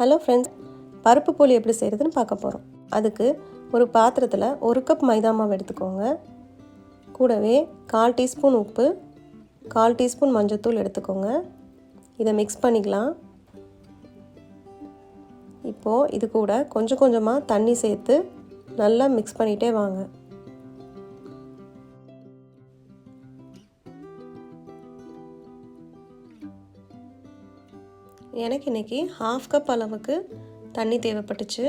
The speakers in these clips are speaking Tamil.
ஹலோ ஃப்ரெண்ட்ஸ் பருப்பு போலி எப்படி செய்கிறதுன்னு பார்க்க போகிறோம் அதுக்கு ஒரு பாத்திரத்தில் ஒரு கப் மைதா மாவு எடுத்துக்கோங்க. கூடவே கால் டீஸ்பூன் உப்பு கால் டீஸ்பூன் மஞ்சத்தூள் எடுத்துக்கோங்க. இதை மிக்ஸ் பண்ணிக்கலாம். இப்போது இது கூட கொஞ்சம் கொஞ்சமாக தண்ணி சேர்த்து நல்லா மிக்ஸ் பண்ணிகிட்டே வாங்க. எனக்கு இன்றைக்கி ஹாஃப் கப் அளவுக்கு தண்ணி தேவைப்பட்டுச்சு.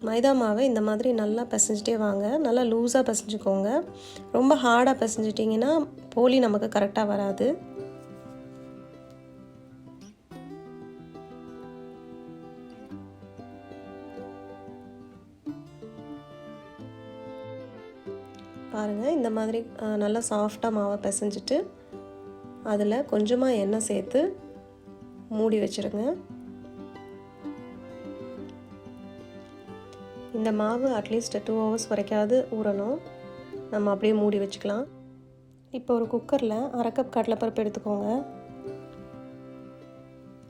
மைதா மாவை இந்த மாதிரி நல்லா பிசைஞ்சிட்டே வாங்க. நல்லா லூஸாக பிசைஞ்சுக்கோங்க. ரொம்ப ஹார்டாக பிசைஞ்சிட்டிங்கன்னா போலி நமக்கு கரெக்டாக வராது. பாருங்கள் இந்த மாதிரி நல்லா சாஃப்டாக மாவை பிசைஞ்சிட்டு அதில் கொஞ்சமாக எண்ணெய் சேர்த்து மூடி வச்சுருங்க. இந்த மாவு அட்லீஸ்ட் டூ ஹவர்ஸ் வரைக்காவது ஊறணும். நம்ம அப்படியே மூடி வச்சுக்கலாம். இப்போ ஒரு குக்கரில் அரை கப் கடலைப்பருப்பு எடுத்துக்கோங்க.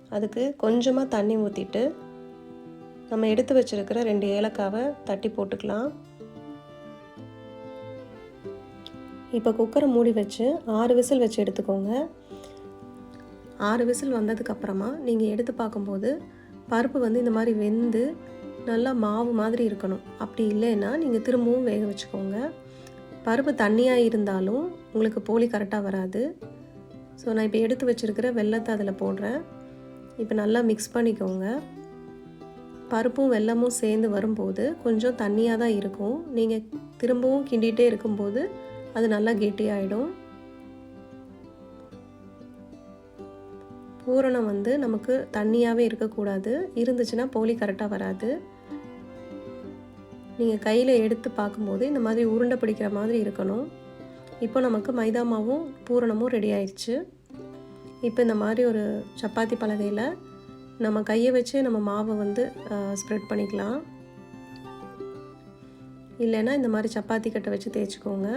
அதுக்கு கொஞ்சமாக தண்ணி ஊற்றிட்டு நம்ம எடுத்து வச்சுருக்கிற ரெண்டு ஏலக்காவை தட்டி போட்டுக்கலாம். இப்போ குக்கரை மூடி வச்சு ஆறு விசில் வச்சு எடுத்துக்கோங்க. ஆறு விசில் வந்ததுக்கப்புறமா நீங்கள் எடுத்து பார்க்கும்போது பருப்பு வந்து இந்த மாதிரி வெந்து நல்லா மாவு மாதிரி இருக்கணும். அப்படி இல்லைன்னா நீங்கள் திரும்பவும் வேக வச்சுக்கோங்க. பருப்பு தண்ணியாக இருந்தாலும் உங்களுக்கு போலி கரெக்டாக வராது. ஸோ நான் இப்போ எடுத்து வச்சுருக்கிற வெள்ளத்தை அதில் போடுறேன். இப்போ நல்லா மிக்ஸ் பண்ணிக்கோங்க. பருப்பும் வெள்ளமும் சேர்ந்து வரும்போது கொஞ்சம் தண்ணியாக தான் இருக்கும். நீங்கள் திரும்பவும் கிண்டிகிட்டே இருக்கும்போது அது நல்லா கெட்டியாயிடும் பூரணம் வந்து நமக்கு தண்ணியாகவே இருக்கக்கூடாது. இருந்துச்சுன்னா போலி கரெக்டாக வராது. நீங்கள் கையில் எடுத்து பார்க்கும்போது இந்த மாதிரி உருண்டை பிடிக்கிற மாதிரி இருக்கணும். இப்போ நமக்கு மைதா மாவும் பூரணமும் ரெடி ஆயிடுச்சு. இப்போ இந்த மாதிரி ஒரு சப்பாத்தி பலகையில் நம்ம கையை வச்சு நம்ம மாவை வந்து ஸ்ப்ரெட் பண்ணிக்கலாம். இல்லைன்னா இந்த மாதிரி சப்பாத்தி கட்டை வச்சு தேய்ச்சிக்கோங்க.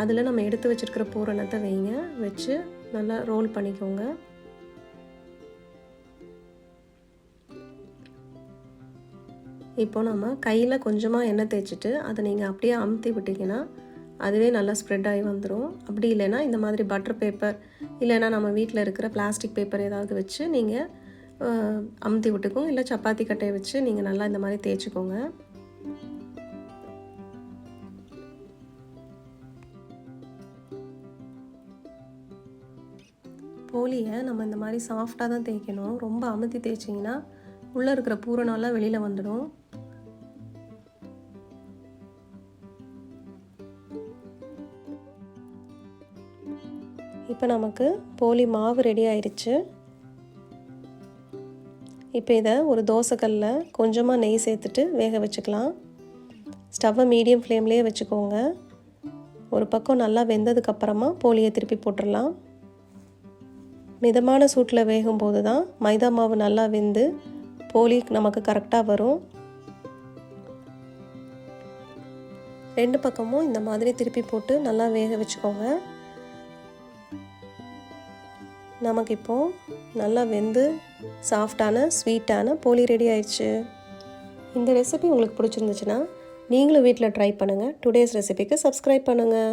அதில் நம்ம எடுத்து வச்சுருக்கிற பூரணத்தை வைங்க. வச்சு நல்லா ரோல் பண்ணிக்கோங்க. இப்போ நம்ம கையில் கொஞ்சமாக எண்ணெய் தேய்ச்சிட்டு அதை நீங்கள் அப்படியே அமுத்தி விட்டிங்கன்னா அதுவே நல்லா ஸ்ப்ரெட் ஆகி வந்துடும் அப்படி இல்லைன்னா இந்த மாதிரி பட்டர் பேப்பர் இல்லைன்னா நம்ம வீட்டில் இருக்கிற பிளாஸ்டிக் பேப்பர் ஏதாவது வச்சு நீங்கள் அமுத்தி விட்டுக்கோங்க. இல்லை சப்பாத்தி கட்டையை வச்சு நீங்கள் நல்லா இந்த மாதிரி தேய்ச்சிக்கோங்க. போலியை நம்ம இந்த மாதிரி சாஃப்டாக தான் தேய்க்கணும். ரொம்ப அமுத்தி தேய்ச்சிங்கன்னா உள்ளே இருக்கிற பூரணம்லாம் வெளியில் வந்துடும். இப்போ நமக்கு போலி மாவு ரெடி ஆயிடுச்சு இப்போ இதை ஒரு தோசைக்கல்லில் கொஞ்சமாக நெய் சேர்த்துட்டு வேக வச்சுக்கலாம். ஸ்டவ்வை மீடியம் ஃப்ளேம்லேயே வச்சுக்கோங்க. ஒரு பக்கம் நல்லா வெந்ததுக்கப்புறமா போலியை திருப்பி போட்டுடலாம். மிதமான சூட்டில் வேகும்போது தான் மைதா மாவு நல்லா வெந்து போலி நமக்கு கரெக்டாக வரும். ரெண்டு பக்கமும் இந்த மாதிரி திருப்பி போட்டு நல்லா வேக வச்சுக்கோங்க. நமக்கு இப்போது நல்லா வெந்து சாஃப்டான ஸ்வீட்டான போலி ரெடி ஆயிடுச்சு. இந்த ரெசிபி உங்களுக்கு பிடிச்சிருந்துச்சுன்னா நீங்களும் வீட்டில் ட்ரை பண்ணுங்கள் டுடேஸ் ரெசிபிக்கு சப்ஸ்கிரைப் பண்ணுங்கள்